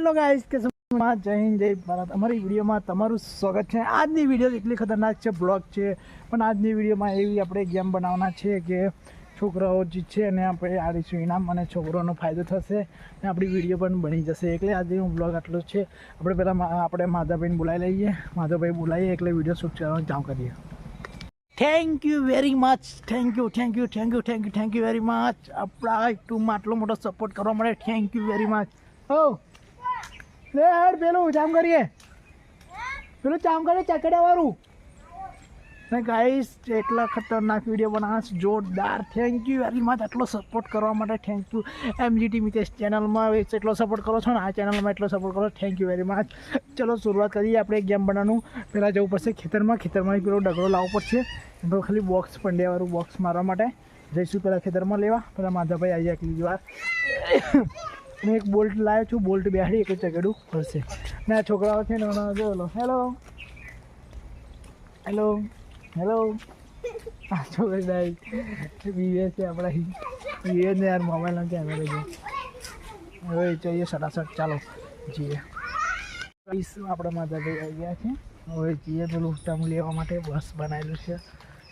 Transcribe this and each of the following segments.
Hello guys કે માં જય હિન્દ, જય ભારત. અમારી વિડીયોમાં તમારું સ્વાગત છે. આજની વીડિયો એટલી ખતરનાક છે, બ્લોગ છે, પણ આજની વિડીયોમાં એવી આપણે ગેમ બનાવવાના છે કે છોકરાઓ જીતશે અને આપણે આડીશું ઇનામ અને છોકરાઓનો ફાયદો થશે અને આપણી વીડિયો પણ બની જશે. એટલે આજે હું બ્લોગ આટલો છે. આપણે પહેલાં આપણે માધવભાઈને બોલાવી લઈએ. માધવભાઈ બોલાવીએ એટલે વીડિયો શૂટ કરવાનું ચાલુ કરીએ. Thank you very much thank you thank you thank you thank you thank you very much આપણા યુટ્યુબમાં આટલો મોટો સપોર્ટ કરવા માટે થેન્ક યુ વેરી મચ હો લે, હેડ, પેલું જામ કરીએ. પેલું જામ કરીએ, ચકડાવાળું. ને ગાઈસ એટલા ખતરનાક વીડિયો બનાવે જોરદાર. થેન્ક યુ વેરી મચ એટલો સપોર્ટ કરવા માટે થેન્ક યુ એમજીટી મિતેશ ચેનલમાં એટલો સપોર્ટ કરો છો ને, આ ચેનલમાં એટલો સપોર્ટ કરો થેન્ક યુ વેરી મચ ચલો, શરૂઆત કરીએ આપણે ગેમ બનાવવાનું. પહેલાં જવું પડશે ખેતરમાં. ખેતરમાં પેલો ડગડો લાવવો પડશે. તો ખાલી બોક્સ પંડ્યાવાળું બોક્સ મારવા માટે. જઈશું પહેલાં ખેતરમાં લેવા. પહેલાં માધાભાઈ આવી જાય બીજી વાર. હું એક બોલ્ટ લાવ્યો છું, બોલ્ટ બેહાડી એક ચગડું પડશે. ને છોકરાઓ છે ને એનો જો હેલો હેલો હેલો આ છોકરી ડાય બીવે છે આપણા બીવે ને યાર મોબાઈલનો કેમેરો છે. હવે જઈએ સટાસટ ચાલો જઈએ. આપણા માતા ભાઈ આવી ગયા છે. હવે જઈએ પેલું ટમ લેવા માટે. બસ બનાવેલું છે.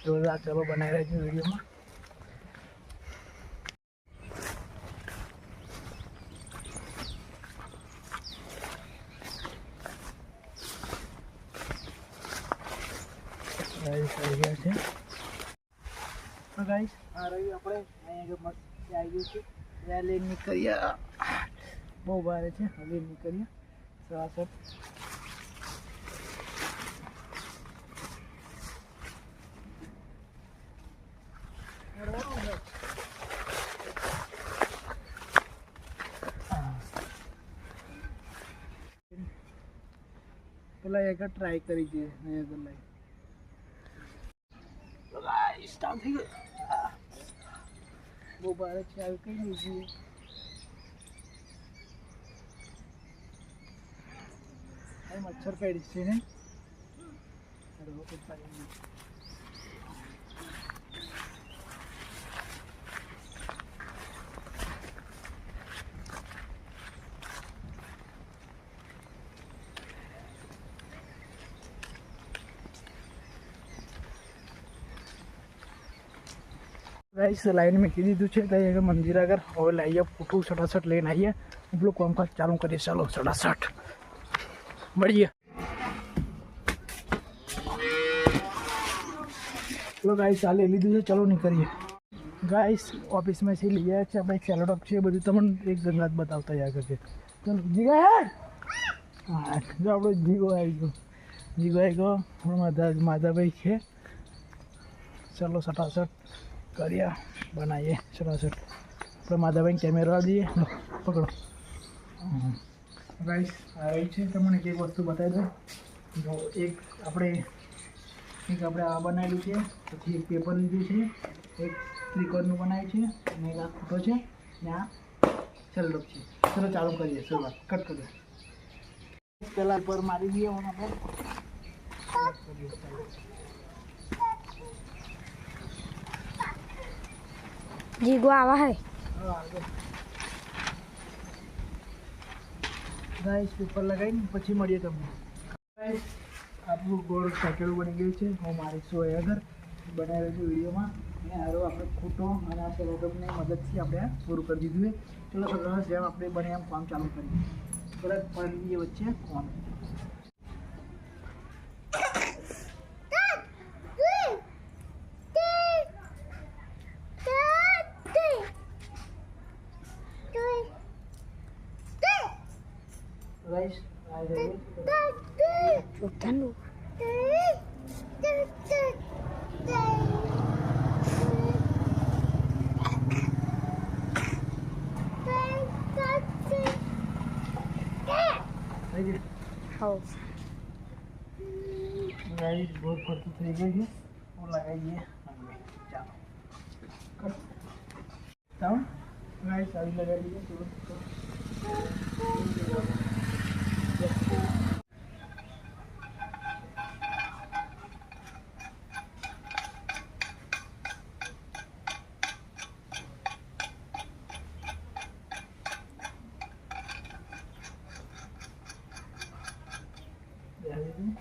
જોરદાર ચલો બનાવી રહ્યા છે વિડીયોમાં. ગાઈસ આવી ગયા છે તો ગાઈસ આ રહ્યું આપણે અહીંયા મસ્ત આવી ગયું છે ત્યાં લઈને નીકળીએ બહુ ભારે છે હવે નીકળીએ સરાસર પેલા એક ટ્રાય કરી છે અહીંયા આગળ સ્ટાર્ટ થઈ ગયો. છે આવી કઈ દીધી મચ્છર પેડી છે ને? ગાઈસ લાઈન મૂકી દીધું છે ત્યાં આગળ મંદિર આગળ હવે લાવીએ ફૂટું સડાસઠ લઈને આવીએ પેલું કામકાજ ચાલુ કરીએ ચાલો સડાસઠ મળીએ ચલો ગાઈસ ચાલે લીધું છે ચલો નીકળીએ ગાઈસ ઓફિસમાં છે લઈ આવ્યા છે આપણે સેલોટોપ છે બધું તમને એક ગંગાત બતાવતા યાર કરશે ચલો જીગા હા જો આપણો જીગો આવી ગયો જીગો આવી ગયો માધા માધાભાઈ છે ચલો સટાસટ કરીએ બનાવીએ. સરસ. આપણે માધાભાઈ કેમેરો આપી દઈએ પકડો. રાઈસ આવી છે તમને એક વસ્તુ બતાવી દઉં. જો એક આપણે એક આપણે આ બનાવેલું છે. પછી એક પેપર લીધું છે. એક ત્રિકોણનું બનાવ્યું છે. અને એક આ ફોટો છે. ને આ છેલ્લો છે. ચલો ચાલુ કરીએ, શરૂઆત. કટ કરીએ. પહેલાં પર મારી દઈએ હું આપણે start કરીએ ચાલો જીગો આવા હે. ગાઈસ પેપર લગાવીને પછી મળીએ તમને. ગાઈસ આપણું ગોળ સાકેલું બની ગયું છે. હું મારી સો આગળ બનાવ્યો છે વિડીયોમાં. અને હારો આપણે ખૂટો અને આ સેલોટોપની મદદથી આપણે પૂરું કરી દીધું છે. ચલો, સરસ જેમ આપણે બને એમ કામ ચાલુ કરીએ. બરાબર પડી વચ્ચે કોણ? ગાઈસ આ રહ્યું બધાનું થઈ ગયું હવ ગાઈસ બહુ ફરતું થઈ ગયું છે હું લગાવીએ ચાલો કર ચાલો ગાઈસ આવી લગાવી દઈએ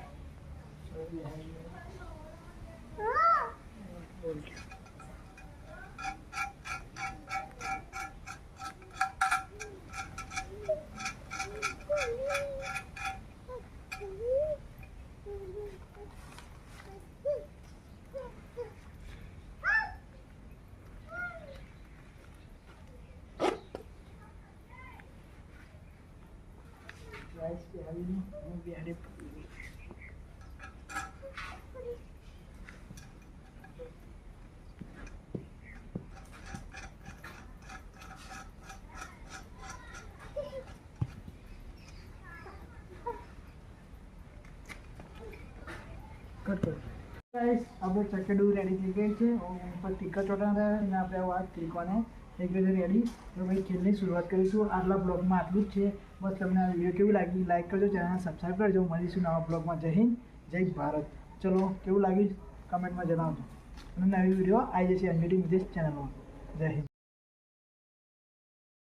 આપણે ચકેડું રેડી થઈ ગઈ છે. ઉપર ટીકા અને આપણે વાત ત્રિકોણે એક રીતે રેડી તો ભાઈ ખેલની શરૂઆત કરીશું. આટલા બ્લોગમાં આટલું જ છે. બસ તમને આ વીડિયો કેવું લાગી? લાઈક કરજો ચેનલ સબસ્ક્રાઈબ કરજો. મળીશું નવા બ્લોગમાં જય હિન્દ, જય ભારત. ચલો, કેવું લાગ્યું? કમેન્ટમાં જણાવજો. અને નવી વીડિયો આવી જશે. એનજીટી વિદેશ ચેનલમાં જય હિન્દ.